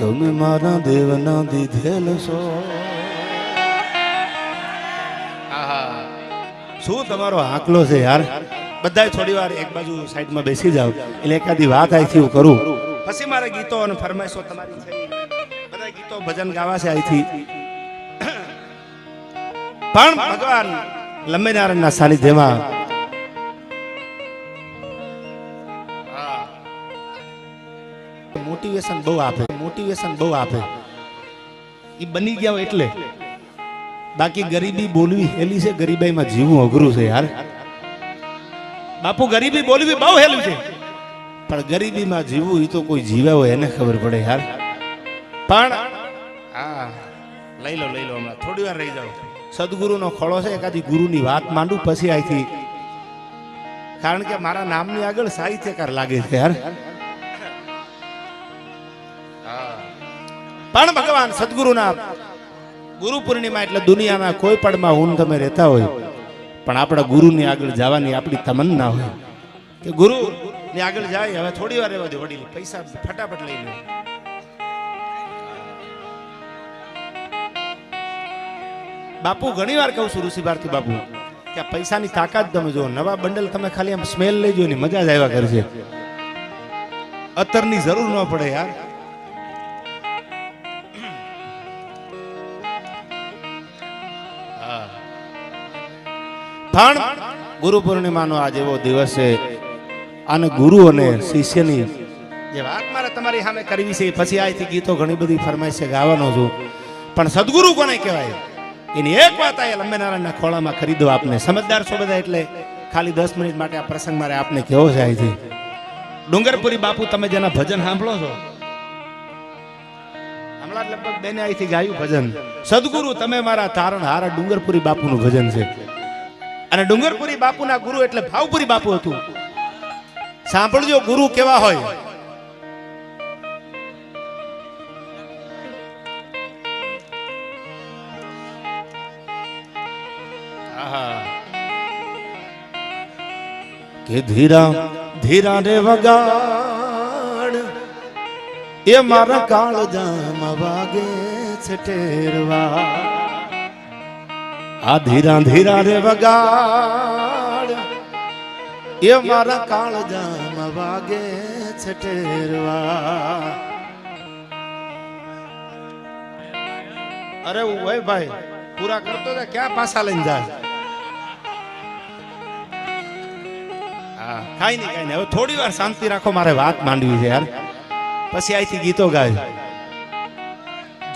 તમે મારા દેવના દીધેલ છો શું તમારો આકલો છે યાર? બધાય થોડી વાર એક બાજુ સાઈડમાં બેસી જાવ એટલે એકાદી વાત અહીંથી હું કરું. પછી મારે ગીતો અને ફરમાઈશો તમારી છે. બધા ગીતો ભજન ગાવા છે અહીંથી પણ ભગવાન લંબેનારાયણના સાનિધ્યમાં મોટિવેશન બહુ આપે મોટિવેશન બહુ આપે. એ બની ગયા હોય એટલે. બાકી ગરીબી બોલવી હેલી છે ગરીબાઈમાં જીવવું અઘરું છે યાર. બાપુ ગરીબી બોલવી બહુ હેલું છે. પણ ગરીબીમાં જીવવું એ તો કોઈ જીવ્યા હોય એને ખબર પડે યાર. પણ હા લઈ લો લઈ લો હમણાં. થોડી વાર રહી જાઓ. સદગુરુનો ખોળો છે એકાદી ગુરુની વાત માંડું પછી આઈથી. કારણ કે મારા નામની આગળ સાહિત્યકાર લાગે છે યાર. પણ ભગવાન સદગુરુના ગુરુ પૂર્ણિમા એટલે દુનિયાના કોઈ પળમાં હું તમે રહેતા હોય, પણ આપણા ગુરુની આગળ જવાની આપણી તમન્ના હોય. કે ગુરુ, ને આગળ જાય, હવે થોડી વાર દે વડીલ, પૈસા ફટાફટ લઈ લે. બાપુ, ઘણી વાર કહું છું ઋષિ ભારતી બાપુ, કે પૈસાની તાકાત તમે જો નવા બંડલ તમે ખાલી આમ સ્મેલ લઈ જો ને મજા જ આવ્યા કરશે. અત્તરની જરૂર ન પડે યાર. પણ ગુરુ પૂર્ણિમાનો આજ એવો દિવસ છે. અને ગુરુ અને શિષ્યની જે વાત મારે તમારી સામે કરવી છે પછી અહીંથી ગીતો ઘણી બધી ફરમાઈશ છે, ગાવાનો છું. પણ સદગુરુ કોને કહેવાય? એની એક વાત આ લંબેનારાયણના ખોળામાં ખરીદો આપને. સમજદાર છો બધા એટલે ખાલી દસ મિનિટ માટે આ પ્રસંગ મારે આપને કેવો છે અહીંથી ડુંગરપુરી બાપુ, તમે જેના ભજન સાંભળો છો? હમણાં લગભગ બેને અહીંથી ગાયું ભજન. સદગુરુ, તમે મારા તારણ હારા ડુંગરપુરી બાપુનું ભજન છે. અને ડુંગરપુરી બાપુના ગુરુ એટલે ભાવપુરી બાપુ હતું. સાંભળજો, ગુરુ કેવા હોય. કે ધીરા ધીરા રે વગાડ, એ મારા કાળ જામ વાગે છે ટેરવા. આ ધીરા ધીરા રે વગાડ. એ મારા કાળ જામ વાગે છે ટેરવા અરે ઉભય ભાઈ પૂરા કરતો તો ક્યાં પાછા લઈને જાય હા કાંઈ નહીં કાંઈ નહીં. હવે થોડી વાર શાંતિ રાખો મારે વાત માંડવી છે યાર. પછી અહીંથી ગીતો ગાય.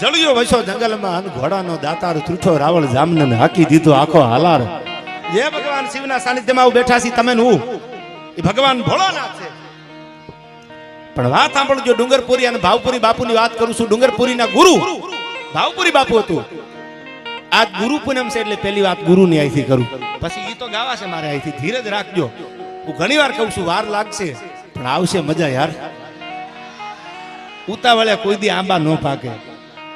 જળિયો વસો જંગલમાં અને ઘોડાનો દાતાર ત્રુઠો રાવળ જામને હાકી દીધો આખો હાલાર. જે ભગવાન, શિવના સાનિધ્યમાં હું બેઠા છી તમે હું. એ ભગવાન ભોળાનાથ છે. પણ વાત સાંભળજો, ડુંગરપુરી અને ભાવપુરી બાપુની વાત કરું છું. ડુંગરપુરીના ગુરુ. ભાવપુરી બાપુ હતું. આજ ગુરુ પૂનમ છે એટલે પેલી વાત ગુરુની અહીંથી કરું. પછી એ તો ગાવા છે મારે અહીંથી ધીરજ રાખજો. હું ઘણી વાર કહું છું, વાર લાગશે, પણ આવશે મજા યાર. ઉતાવળે કોઈ દી આંબા ન પાકે.